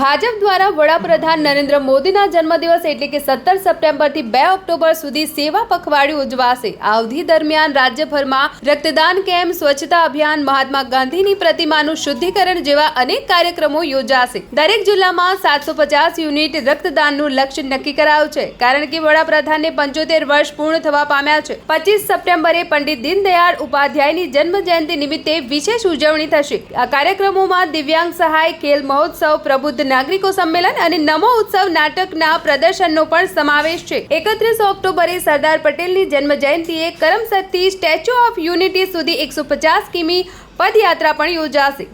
ભાજપ દ્વારા વડાપ્રધાન નરેન્દ્ર મોદીના જન્મદિવસ એટલે કે સત્તર સપ્ટેમ્બરથી બે ઓક્ટોબર સુધી સેવા પખવાડિયું ઉજવાશે. અવધિ દરમિયાન રાજ્યભરમાં રક્તદાન કેમ્પ, સ્વચ્છતા અભિયાન, મહાત્મા ગાંધીની પ્રતિમાનું શુદ્ધિકરણ જેવા અનેક કાર્યક્રમો યોજાશે. દરેક જિલ્લામાં સાતસો પચાસ યુનિટ રક્તદાનનું લક્ષ્ય નક્કી કરાયું છે કારણ કે વડાપ્રધાનને પંચોતેર વર્ષ પૂર્ણ થવા પામ્યા છે. પચીસ સપ્ટેમ્બરે પંડિત દીનદયાળ ઉપાધ્યાયની જન્મ જયંતિ નિમિત્તે વિશેષ ઉજવણી થશે. આ કાર્યક્રમોમાં દિવ્યાંગ સહાય, ખેલ મહોત્સવ, પ્રબુદ્ધ નાગરિકો સંમેલન અને નમો ઉત્સવ નાટકના પ્રદર્શનનો પણ સમાવેશ છે. એકત્રીસ ઓક્ટોબરે સરદાર પટેલની જન્મ જયંતિએ કરમસદથી સ્ટેચ્યુ ઓફ યુનિટી સુધી એકસો પચાસ કિમી પદયાત્રા પણ યોજાશે.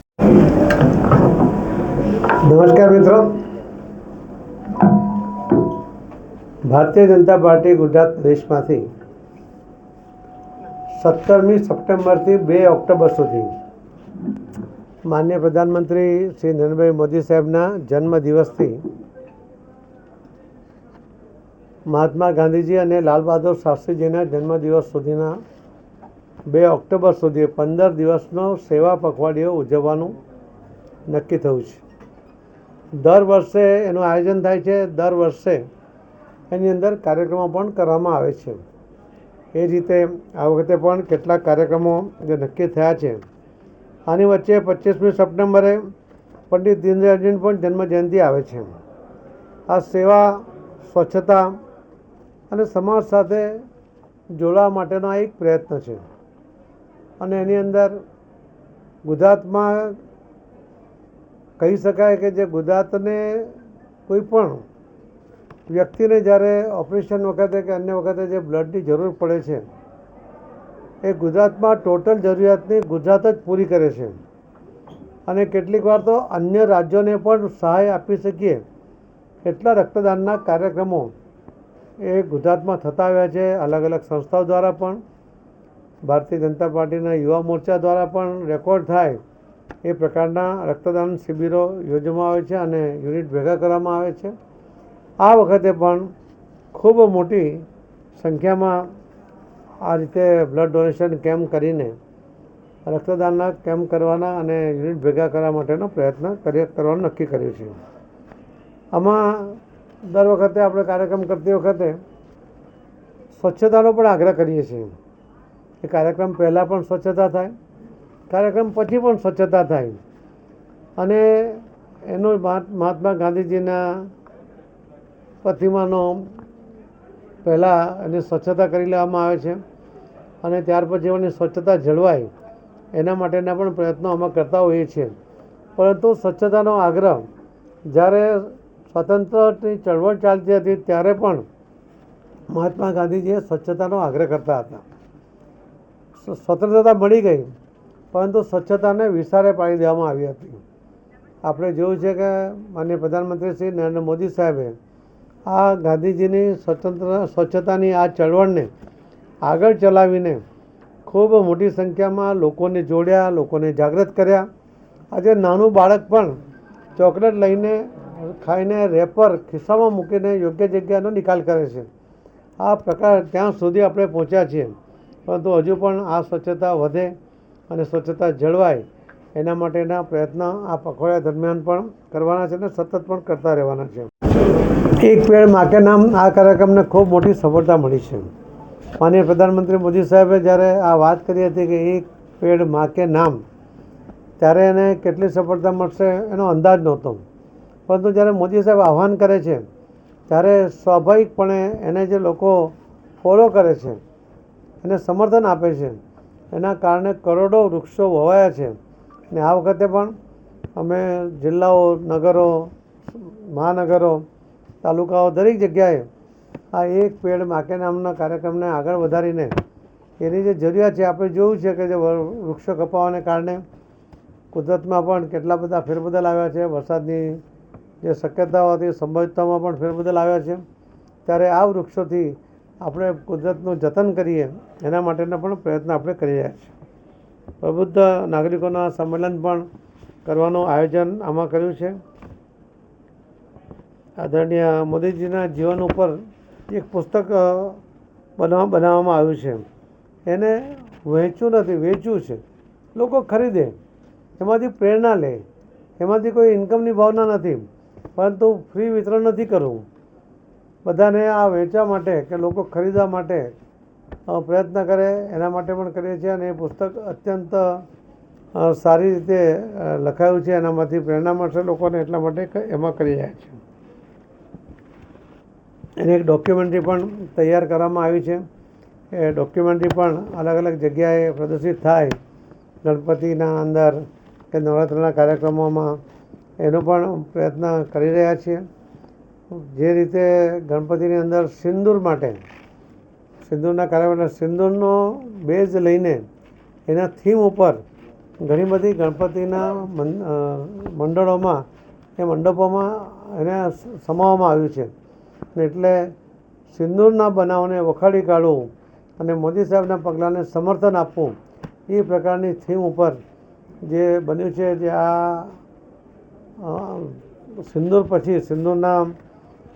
નમસ્કાર મિત્રો. ભારતીય જનતા પાર્ટી ગુજરાત પ્રદેશમાંથી સત્તરમી સપ્ટેમ્બરથી બે ઓક્ટોબર સુધી માન્ય પ્રધાનમંત્રી શ્રી નરેન્દ્રભાઈ મોદી સાહેબના જન્મદિવસથી મહાત્મા ગાંધીજી અને લાલ બહાદુર શાસ્ત્રીજીના જન્મદિવસ સુધીના બે ઓક્ટોબર સુધી પંદર દિવસનો સેવા પખવાડિયો ઉજવવાનું નક્કી થયું છે. દર વર્ષે એનું આયોજન થાય છે. દર વર્ષે એની અંદર કાર્યક્રમો પણ કરવામાં આવે છે. એ રીતે આ વખતે પણ કેટલાક કાર્યક્રમો જે નક્કી થયા છે. આની વચ્ચે પચીસમી સપ્ટેમ્બરે પંડિત દીનદયાળજીની પણ જન્મજયંતિ આવે છે. આ સેવા, સ્વચ્છતા અને સમાજ સાથે જોડવા માટેનો એક પ્રયત્ન છે. અને એની અંદર ગુજરાતમાં કહી શકાય કે જે ગુજરાતને કોઈ પણ વ્યક્તિને જ્યારે ઓપરેશન વખતે કે અન્ય વખતે જે બ્લડની જરૂર પડે છે એ ગુજરાતમાં ટોટલ જરૂરિયાતની ગુજરાત જ પૂરી કરે છે. અને કેટલીક વાર તો અન્ય રાજ્યોને પણ સહાય આપી શકીએ એટલા રક્તદાનના કાર્યક્રમો એ ગુજરાતમાં થતા આવ્યા છે. અલગ અલગ સંસ્થાઓ દ્વારા પણ, ભારતીય જનતા પાર્ટીના યુવા મોરચા દ્વારા પણ રેકોર્ડ થાય એ પ્રકારના રક્તદાન શિબિરો યોજવામાં આવે છે અને યુનિટ ભેગા કરવામાં આવે છે. આ વખતે પણ ખૂબ મોટી સંખ્યામાં આ રીતે બ્લડ ડોનેશન કેમ્પ કરીને, રક્તદાનના કેમ્પ કરવાના અને યુનિટ ભેગા કરવા માટેનો પ્રયત્ન કરી કરવાનું નક્કી કર્યું છે. આમાં દર વખતે આપણે કાર્યક્રમ કરતી વખતે સ્વચ્છતાનો પણ આગ્રહ કરીએ છીએ. એ કાર્યક્રમ પહેલાં પણ સ્વચ્છતા થાય, કાર્યક્રમ પછી પણ સ્વચ્છતા થાય. અને એનો મહાત્મા ગાંધીજીના પ્રતિમાનો પહેલાં એની સ્વચ્છતા કરી લેવામાં આવે છે અને ત્યાર પછી એની સ્વચ્છતા જળવાય એના માટેના પણ પ્રયત્નો અમે કરતા હોઈએ છીએ. પરંતુ સ્વચ્છતાનો આગ્રહ જ્યારે સ્વતંત્રની ચળવળ ચાલતી હતી ત્યારે પણ મહાત્મા ગાંધીજીએ સ્વચ્છતાનો આગ્રહ કરતા હતા. સ્વતંત્રતા મળી ગઈ, પરંતુ સ્વચ્છતાને વિસારે પાડી દેવામાં આવી હતી. આપણે જોયું છે કે માનનીય પ્રધાનમંત્રી શ્રી નરેન્દ્ર મોદી સાહેબે આ ગાંધીજીની સ્વતંત્ર સ્વચ્છતાની આ ચળવળને આગળ ચલાવીને ખૂબ મોટી સંખ્યામાં લોકોને જોડ્યા, લોકોને જાગૃત કર્યા. આજે નાનું બાળક પણ ચોકલેટ લઈને ખાઈને રેપર ખિસ્સામાં મૂકીને યોગ્ય જગ્યાનો નિકાલ કરે છે. આ પ્રકાર ત્યાં સુધી આપણે પહોંચ્યા છીએ. પરંતુ હજુ પણ આ સ્વચ્છતા વધે અને સ્વચ્છતા જળવાય એના માટેના પ્રયત્ન આ પખવાડિયા દરમિયાન પણ કરવાના છે અને સતત પણ કરતા રહેવાના છે. એક પેડ માકે નામ આ કાર્યક્રમને ખૂબ મોટી સફળતા મળી છે. માનનીય પ્રધાનમંત્રી મોદી સાહેબે જ્યારે આ વાત કરી હતી કે એક પેડ માકે નામ ત્યારે એને કેટલી સફળતા મળશે એનો અંદાજ નહોતો. પરંતુ જ્યારે મોદી સાહેબ આહ્વાન કરે છે, ત્યારે સ્વાભાવિકપણે એને જે લોકો ફોલો કરે છે, એને સમર્થન આપે છે, એના કારણે કરોડો વૃક્ષો વવાયા છે. અને આ વખતે પણ અમે જિલ્લાઓ, નગરો, મહાનગરો તાલુકાઓ દરેક જગ્યાએ આ એક પેડ માકે નામના કાર્યક્રમને આગળ વધારીને એની જે જરૂરિયાત છે, આપણે જોયું છે કે જે વૃક્ષો કપાવાને કારણે કુદરતમાં પણ કેટલા બધા ફેરબદલ આવ્યા છે. વરસાદની જે શક્યતાઓ હતી સંભવિતતામાં પણ ફેરબદલ આવ્યા છે. ત્યારે આ વૃક્ષોથી આપણે કુદરતનું જતન કરીએ, એના માટેના પણ પ્રયત્ન આપણે કરી રહ્યા છીએ. પ્રબુદ્ધ નાગરિકોના સંમેલન પણ કરવાનું આયોજન આમાં કર્યું છે. આદરણીય મોદીજીના જીવન ઉપર એક પુસ્તક બનાવ, બનાવવામાં આવ્યું છે. એને વહેંચ્યું નથી, વેચ્યું છે. લોકો ખરીદે, એમાંથી પ્રેરણા લે, એમાંથી કોઈ ઇન્કમની ભાવના નથી, પરંતુ ફ્રી વિતરણ નથી કરવું. બધાને આ વેચવા માટે કે લોકો ખરીદવા માટે પ્રયત્ન કરે, એના માટે પણ કરીએ છીએ અને એ પુસ્તક અત્યંત સારી રીતે લખાયું છે. એનામાંથી પ્રેરણા મળશે લોકોને, એટલા માટે એમાં કરી રહ્યા છે એની એક ડોક્યુમેન્ટરી પણ તૈયાર કરવામાં આવી છે. એ ડોક્યુમેન્ટરી પણ અલગ અલગ જગ્યાએ પ્રદર્શિત થાય. ગણપતિના અંદર કે નવરાત્રિના કાર્યક્રમોમાં એનો પણ પ્રયત્ન કરી રહ્યા છીએ. જે રીતે ગણપતિની અંદર સિંદૂર માટે, સિંદૂરના કાર્યક્રમ સિંદૂરનો બેઝ લઈને એના થીમ ઉપર ઘણી બધી ગણપતિના મંડળોમાં, એ મંડપોમાં એને સમાવવામાં આવ્યું છે. એટલે સિંદૂરના બનાવને વખાડી કાઢવું અને મોદી સાહેબના પગલાંને સમર્થન આપવું એ પ્રકારની થીમ ઉપર જે બન્યું છે જે આ સિંદૂર પછી, સિંદૂરના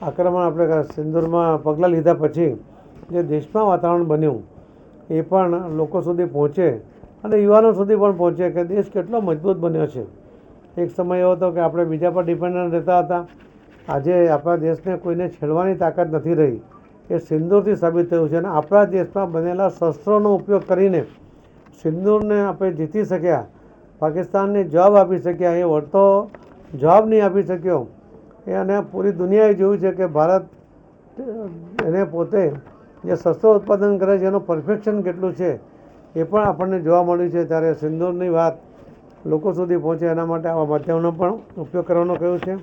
આક્રમણ આપણે સિંદૂરમાં પગલાં લીધા પછી જે દેશમાં વાતાવરણ બન્યું, એ પણ લોકો સુધી પહોંચે અને યુવાનો સુધી પણ પહોંચે કે દેશ કેટલો મજબૂત બન્યો છે. એક સમય એવો હતો કે આપણે બીજા પર ડિપેન્ડન્ટ રહેતા હતા. આજે આપણા દેશને કોઈને છેડવાની તાકાત નથી રહી. એ સિંદૂરથી સાબિત થયું છે અને આપણા દેશમાં બનેલા શસ્ત્રોનો ઉપયોગ કરીને સિંદૂરને આપણે જીતી શક્યા, પાકિસ્તાનને જવાબ આપી શક્યા, એ વળતો જવાબ નહીં આપી શક્યો. એ અને પૂરી દુનિયાએ જોયું છે કે ભારત, એને પોતે જે શસ્ત્રો ઉત્પાદન કરે છે એનું પરફેક્શન કેટલું છે, એ પણ આપણને જોવા મળ્યું છે. ત્યારે સિંદૂરની વાત લોકો સુધી પહોંચે એના માટે આવા માધ્યમનો પણ ઉપયોગ કરવાનો કહ્યું છે.